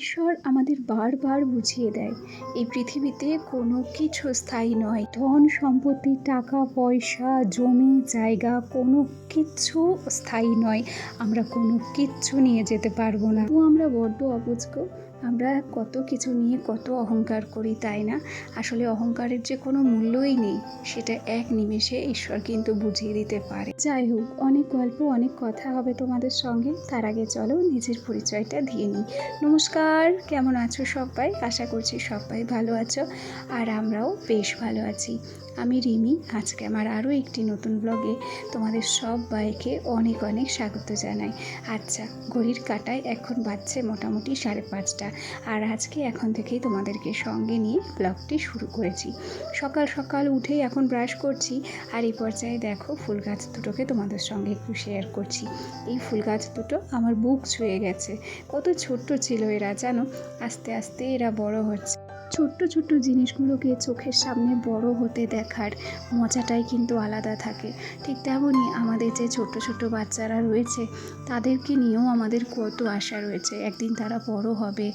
ঈশ্বর আমাদের বারবার বুঝিয়ে দেয়, এই পৃথিবীতে কোনো কিছু স্থায়ী নয়। ধন, সম্পত্তি, টাকা, পয়সা, জমি, জায়গা কোনো কিছু স্থায়ী নয়। আমরা কোনো কিচ্ছু নিয়ে যেতে পারব না। তো আমরা বড্ড অবুঝক আমরা কত কিছু নিয়ে কত অহংকার করি, তাই না? আসলে অহংকারের যে কোনো মূল্যই নেই, সেটা এক নিমেষে ঈশ্বর কিন্তু বুঝিয়ে দিতে পারে। যাই হোক, অনেক গল্প, অনেক কথা হবে তোমাদের সঙ্গে। তার আগে চলো নিজের পরিচয়টা দিয়ে নিই। নমস্কার, কেমন আছো সবাই? আশা করছি সবাই ভালো আছো, আর আমরাও বেশ ভালো আছি। আমি রিমি, আজকে আমার আরও একটি নতুন ব্লগে তোমাদের সব বাইকে অনেক অনেক স্বাগত জানাই। আচ্ছা ঘড়ির কাটায় এখন বাজছে মোটামুটি সাড়ে পাঁচটা। আর আজকে এখন থেকেই তোমাদেরকে সঙ্গে নিয়ে ব্লগটি শুরু করেছি। সকাল সকাল উঠে এখন ব্রাশ করছি আর এই পর্যায়ে দেখো ফুল গাছ দুটোকে তোমাদের সঙ্গে একটু শেয়ার করছি। এই ফুল গাছ দুটো আমার বুক ছুঁয়ে গেছে। কত ছোট্ট ছিল এরা, জানো? আস্তে আস্তে এরা বড় হচ্ছে। ছোট্ট ছোট্ট জিনিসগুলোকে চোখের সামনে বড় হতে দেখার মজাটাই কিন্তু আলাদা থাকে। ঠিক তেমনই আমাদের যে ছোট্ট ছোট্ট বাচ্চারা রয়েছে, তাদেরকে নিয়েও আমাদের কত আশা রয়েছে। একদিন তারা বড় হবে,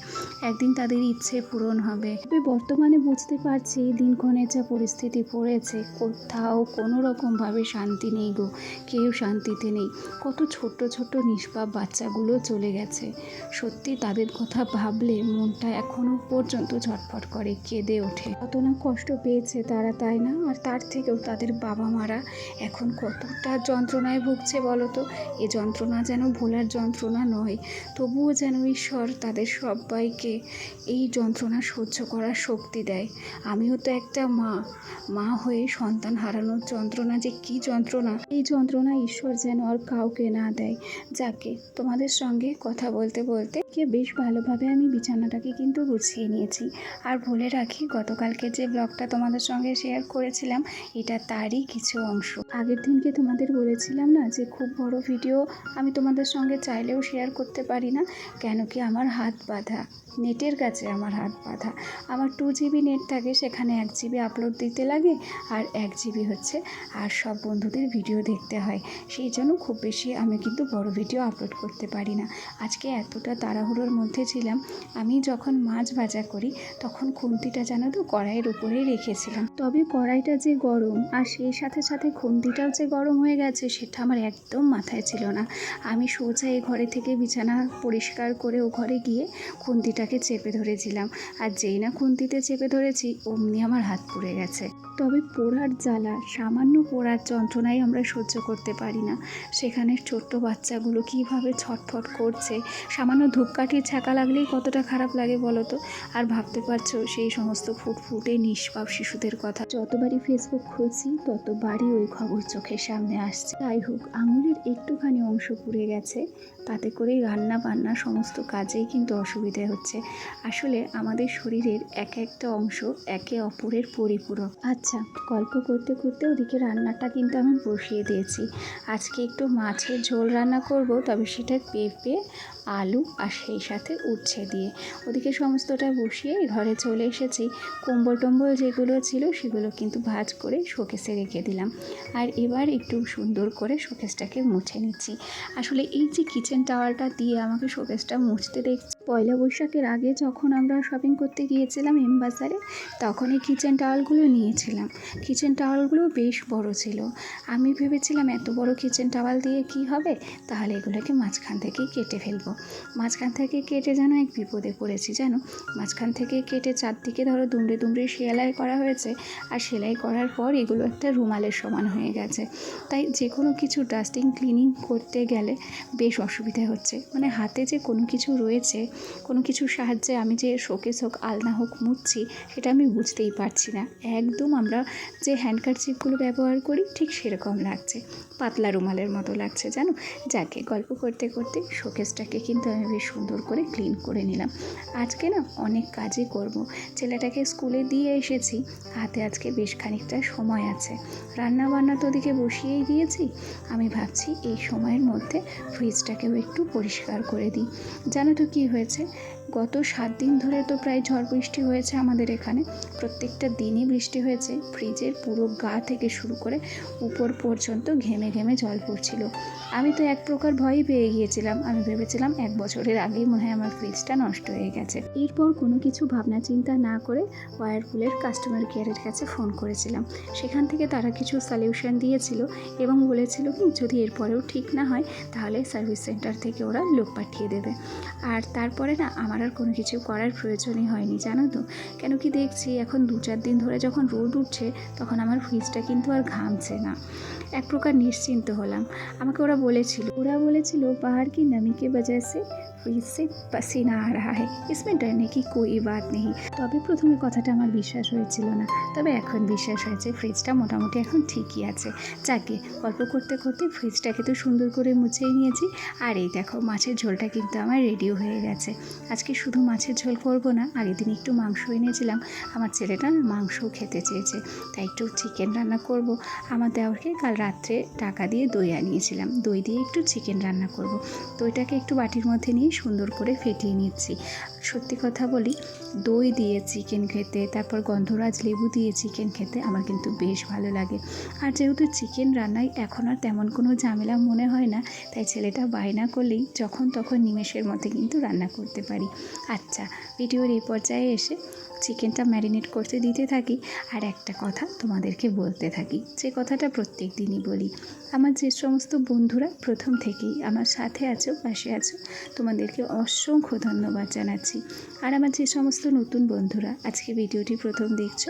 একদিন তাদের ইচ্ছে পূরণ হবে। তবে বর্তমানে বুঝতে পারছি দিনক্ষণের যা পরিস্থিতি পড়েছে, কোথাও কোনো রকমভাবে শান্তি নেই গো, কেউ শান্তিতে নেই। কত ছোট্ট ছোট্ট নিষ্পাপ বাচ্চাগুলো চলে গেছে। সত্যি তাদের কথা ভাবলে মনটা এখনও পর্যন্ত ছটফট করে কেঁদে ওঠে। কত না কষ্ট পেয়েছে তারা, তাই না? আর তার থেকেও তাদের বাবা মারা এখন কতটা যন্ত্রণায় ভুগছে বলো তো? এ যন্ত্রণা যেন ভোলার যন্ত্রণা নয়, তবুও যেন ঈশ্বর তাদের সবাইকে এই যন্ত্রণা সহ্য করার শক্তি দেয়। আমিও তো একটা মা মা হয়ে সন্তান হারানোর যন্ত্রণা যে কি যন্ত্রণা? এই যন্ত্রণা ঈশ্বর যেন আর কাউকে না দেয়। যাকে তোমাদের সঙ্গে কথা বলতে বলতে কে বেশ ভালোভাবে আমি বিছানাটাকে কিন্তু গুছিয়ে নিয়েছি। আর বলে রাখি, গতকালকে যে ব্লগটা তোমাদের সঙ্গে শেয়ার করেছিলাম, এটা তারই কিছু অংশ। আগের দিনকে তোমাদের বলেছিলাম না যে, খুব বড় ভিডিও আমি তোমাদের সঙ্গে চাইলেও শেয়ার করতে পারি না, কেন কি আমার হাত বাঁধা। নেটের কাছে আমার হাত বাঁধা। আমার টু জিবি নেট থাকে, সেখানে এক জিবি আপলোড দিতে লাগে আর এক জিবি হচ্ছে আর সব বন্ধুদের ভিডিও দেখতে হয়। সেই জন্য খুব বেশি আমি কিন্তু বড় ভিডিও আপলোড করতে পারি না। আজকে এতটা তাড়াহুড়োর মধ্যে ছিলাম, আমি যখন মাছ ভাজা করি, তখন খুন্তিটা জানো তো কড়াইয়ের উপরেই রেখেছিলাম। তবে কড়াইটা যে গরম আর সেই সাথে সাথে খুন্তিটাও যে গরম হয়ে গেছে, সেটা আমার একদম মাথায় ছিল না। আমি সোজা এই ঘরে থেকে বিছানা পরিষ্কার করে ও ঘরে গিয়ে খুন্তিটাকে চেপে ধরেছিলাম, আর যেই না খুন্তিতে চেপে ধরেছি, অমনি আমার হাত পুড়ে গেছে। তবে পোড়ার জ্বালা, সামান্য পোড়ার যন্ত্রণাই আমরা সহ্য করতে পারি না। সেখানে ছোট্ট বাচ্চাগুলো কীভাবে ছটফট করছে, সামান্য ধূপকাঠির ছাকা লাগলেই কতটা খারাপ লাগে বলো তো? আর ভাবতে পারছ, সেই সমস্ত ফুটফুটে নিষ্পাপ শিশুদের কথা। যতবারই ফেসবুক খুলছি, ততবারই ওই খবর চোখের সামনে আসছে। যাই হোক, আঙুলের একটুখানি অংশ পুড়ে গেছে। তাতে করেই রান্না বান্না সমস্ত কাজেই কিন্তু অসুবিধে হচ্ছে। আসলে আমাদের শরীরের এক একটা অংশ একে অপরের পরিপূরক। আচ্ছা গল্প করতে করতে ওদিকে রান্নাটা কিন্তু আমি বসিয়ে দিয়েছি। আজকে একটু মাছের ঝোল রান্না করব, তবে সেটা পেঁপে, আলু আর সেই সাথে উচ্ছে দিয়ে। ওদিকে সমস্তটা বসিয়ে ঘরে চলে এসেছি। কম্বল টম্বল যেগুলো ছিল সেগুলো কিন্তু ভাজ করে শোকেসে রেখে দিলাম। আর এবার একটু সুন্দর করে শোকেসটাকে মুছে নিচ্ছি। আসলে এই যে কিচেন টাওয়ালটা দিয়ে আমাকে শোকেসটা মুছতে দেখছি পয়লা বৈশাখের আগে যখন আমরা শপিং করতে গিয়েছিলাম এম বাজারে তখন এই কিচেন টাওয়ালগুলো নিয়েছিলাম। কিচেন টাওয়ালগুলো বেশ বড় ছিল। আমি ভেবেছিলাম, এত বড় কিচেন টাওয়াল দিয়ে কি হবে? তাহলে এগুলোকে মাঝখান থেকে কেটে ফেলব। মাঝখান থেকে কেটে যেন এক বিপদে পড়েছি, জানো? মাঝখান থেকে কেটে চারদিকে ধরো দুমড়ে দুমড়ে সেলাই করা হয়েছে, আর সেলাই করার পর এগুলো একটা রুমালের সমান হয়ে গেছে। তাই যে কোনো কিছু ডাস্টিং ক্লিনিং করতে গেলে বেশ অসুবিধা হচ্ছে। মানে হাতে যে কোনো কিছু রয়েছে কোনো কিছুর সাহায্যে আমি যে শোকেস হোক, আলনা হোক মুছছি, সেটা আমি বুঝতেই পারছি না। একদম আমরা যে হ্যান্ডকারচিপগুলো ব্যবহার করি, ঠিক সেরকম লাগছে। পাতলা রুমালের মতো লাগছে, জানো? যাকে গল্প করতে করতে শোকেসটাকে কিন্তু আমি বেশ সুন্দর করে ক্লিন করে নিলাম। আজকে না অনেক কাজই করব। ছেলেটাকে স্কুলে দিয়ে এসেছি, হাতে আজকে বেশ খানিকটা সময় আছে। রান্না বান্না তো ওদিকে বসিয়েই দিয়েছি। আমি ভাবছি এই সময়ের মধ্যে ফ্রিজটাকেও একটু পরিষ্কার করে দিই। জানো তো কী হয়েছে? Pretzel গত সাত দিন ধরে তো প্রায় ঝড় বৃষ্টি হয়েছে আমাদের এখানে। প্রত্যেকটা দিনই বৃষ্টি হয়েছে। ফ্রিজের পুরো গা থেকে শুরু করে উপর পর্যন্ত ঘেমে ঘেমে জল পড়ছিল। আমি তো এক প্রকার ভয়ই পেয়ে গিয়েছিলাম। আমি ভেবেছিলাম এক বছরের আগেই মনে হয় আমার ফ্রিজটা নষ্ট হয়ে গেছে। এরপর কোনো কিছু ভাবনা চিন্তা না করে ওয়ারপুলের কাস্টমার কেয়ারের কাছে ফোন করেছিলাম। সেখান থেকে তারা কিছু সলিউশন দিয়েছিল এবং বলেছিল কি, যদি এরপরেও ঠিক না হয়, তাহলে সার্ভিস সেন্টার থেকে ওরা লোক পাঠিয়ে দেবে। আর তারপরে না, আমার মারার কোনো কিছু করার প্রয়োজনই হয়নি, জানো তো? কেন কি দেখছি এখন দু চার দিন ধরে যখন রোদ উঠছে, তখন আমার ফ্রিজটা কিন্তু আর ঘামছে না। এক প্রকার নিশ্চিন্ত হলাম। আমাকে ওরা বলেছিল ওরা বলেছিল, পাহাড় কি নামিকে বজায় সে? ফ্রিজ পাসিনা আ রাহা হ্যাঁ ইসমে ডরনে কি কোই বাত নেই? তবে প্রথমে কথাটা আমার বিশ্বাস হয়েছিল না। তবে এখন বিশ্বাস হয়েছে ফ্রিজটা মোটামুটি এখন ঠিকই আছে। যাকে গল্প করতে করতে ফ্রিজটাকে তো সুন্দর করে মুছেই নিয়েছি। আর এই দেখো, মাছের ঝোলটা কিন্তু আমার রেডিও হয়ে গেছে। আজকে শুধু মাছের ঝোল করব না, আগের দিন একটু মাংস এনেছিলাম। আমার ছেলেটা মাংস খেতে চেয়েছে, তাই একটু চিকেন রান্না করব। আমার দেওয়ারকে কাল রাত্রে টাকা দিয়ে দই আনিয়েছিলাম, দই দিয়ে একটু চিকেন রান্না করব। দইটাকে একটু বাটির মধ্যে নিয়ে সুন্দর করে ফেটিয়ে নিচ্ছি। সত্যি কথা বলি, দই দিয়ে চিকেন খেতে, তারপর গন্ধরাজ লেবু দিয়ে চিকেন খেতে আমার কিন্তু বেশ ভালো লাগে। আর যেহেতু চিকেন রান্নায় এখন আর তেমন কোনো ঝামেলা মনে হয় না, তাই ছেলেটা বায়না করলেই যখন তখন নিমেষের মধ্যে কিন্তু রান্না করতে পারি। আচ্ছা ভিডিওর এই পর্যায়ে এসে চিকেনটা ম্যারিনেট করতে দিতে থাকি, আর একটা কথা তোমাদেরকে বলতে থাকি, যে কথাটা প্রত্যেক দিনই বলি আমার যে সমস্ত বন্ধুরা প্রথম থেকেই আমার সাথে আছো, পাশে আছো, তোমাদেরকে অসংখ্য ধন্যবাদ জানাচ্ছি। আর আমার যে সমস্ত নতুন বন্ধুরা আজকে ভিডিওটি প্রথম দেখছ,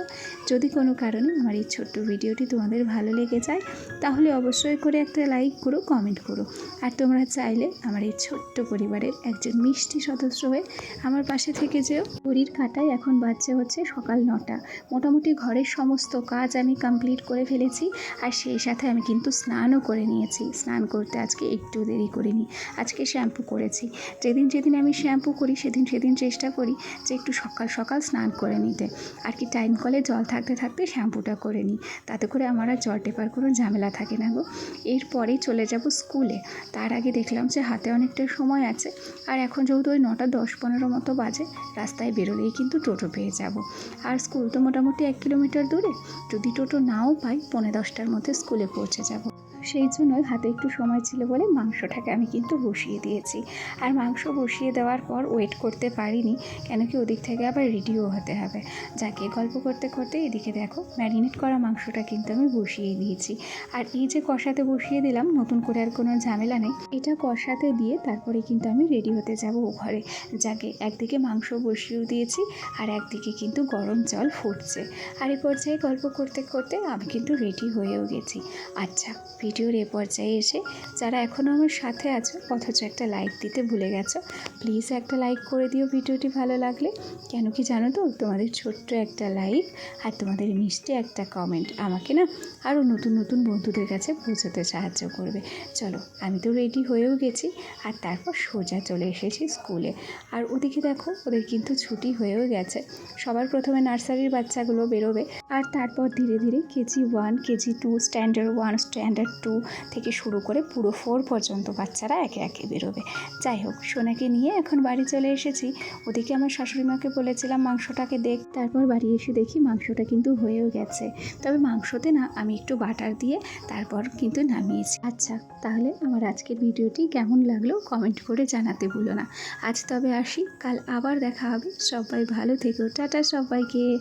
যদি কোনো কারণে আমার এই ছোট্ট ভিডিওটি তোমাদের ভালো লেগে যায়, তাহলে অবশ্যই করে একটা লাইক করো, কমেন্ট করো। আর তোমরা চাইলে আমার এই ছোট্ট পরিবারের একজন মিষ্টি সদস্য হয়ে আমার পাশে থেকে যেও। ঘড়ির কাটায় এখন বাচ্চা হচ্ছে সকাল নটা। মোটামুটি ঘরের সমস্ত কাজ আমি কমপ্লিট করে ফেলেছি, আর সেই সাথে আমি কিন্তু স্নানও করে নিয়েছি। স্নান করতে আজকে একটু দেরি করিনি। আজকে শ্যাম্পু করেছি। যেদিন যেদিন আমি শ্যাম্পু করি, সেদিন সেদিন চেষ্টা করি যে একটু সকাল সকাল স্নান করে নিতে। আর কি টাইম কলে জল থাকতে থাকতে শ্যাম্পুটা করে নিই। তাতে করে আমার আর জল টেপার কোনো ঝামেলা থাকে না গো। এরপরেই চলে যাব স্কুলে। তার আগে দেখলাম যে হাতে অনেকটা সময় আছে। আর এখন যেহেতু ওই নটা দশ পনেরো মতো বাজে, রাস্তায় বেরোলেই কিন্তু টোটো পেয়ে যাব। আর স্কুল তো মোটামুটি এক কিলোমিটার দূরে। যদি টোটো নাও পাই, পৌনে দশটার মধ্যে স্কুলে পৌঁছে যাব। সেই জন্যই হাতে একটু সময় ছিল বলে মাংসটাকে আমি কিন্তু বসিয়ে দিয়েছি। আর মাংস বসিয়ে দেওয়ার পর ওয়েট করতে পারিনি, কেন কি ওদিক থেকে আবার রেডিও হতে হবে। যাকে গল্প করতে করতে এদিকে দেখো, ম্যারিনেট করা মাংসটা কিন্তু আমি বসিয়ে দিয়েছি। আর এই যে কষাতে বসিয়ে দিলাম, নতুন করে আর কোনো ঝামেলা নেই। এটা কষাতে দিয়ে তারপরে কিন্তু আমি রেডি হতে যাব ও ঘরে। যাকে একদিকে মাংস বসিয়েও দিয়েছি, আর একদিকে কিন্তু গরম জল ফুটছে। আর এই পর্যায়ে গল্প করতে করতে আমি কিন্তু রেডি হয়েও গেছি। আচ্ছা ভিডিওর এ পর্যায়ে এসে যারা এখনও আমার সাথে আছো, অথচ একটা লাইক দিতে ভুলে গেছো প্লিজ একটা লাইক করে দিও ভিডিওটি ভালো লাগলে। কেন কি জানো তো, তোমাদের ছোট্ট একটা লাইক আর তোমাদের মিষ্টি একটা কমেন্ট আমাকে না আরও নতুন নতুন বন্ধুদের কাছে পৌঁছতে সাহায্য করবে। চলো, আমি তো রেডি হয়েও গেছি, আর তারপর সোজা চলে এসেছি স্কুলে আর ওদিকে দেখো, ওদের কিন্তু ছুটি হয়েও গেছে। সবার প্রথমে নার্সারির বাচ্চাগুলো বেরোবে, আর তারপর ধীরে ধীরে KG one KG two standard one standard two থেকে শুরু করে পুরো ফোর পর্যন্ত বাচ্চারা একে একে বেরোবে। যাই হোক, সোনাকে নিয়ে এখন বাড়ি চলে এসেছি। ওদিকে আমার শাশুড়ি মাকে বলেছিলাম মাংসটাকে দেখ। তারপর বাড়ি এসে দেখি মাংসটা কিন্তু হয়েও গেছে। তবে মাংসতে না আমি একটু বাটার দিয়ে তারপর কিন্তু নামিয়েছি। আচ্ছা তাহলে আমার আজকের ভিডিওটি কেমন লাগল কমেন্ট করে জানাতে ভুলো না। আজ তবে আসি, কাল আবার দেখা হবে। সবাই ভালো থেকো। টাটা সবাইকে।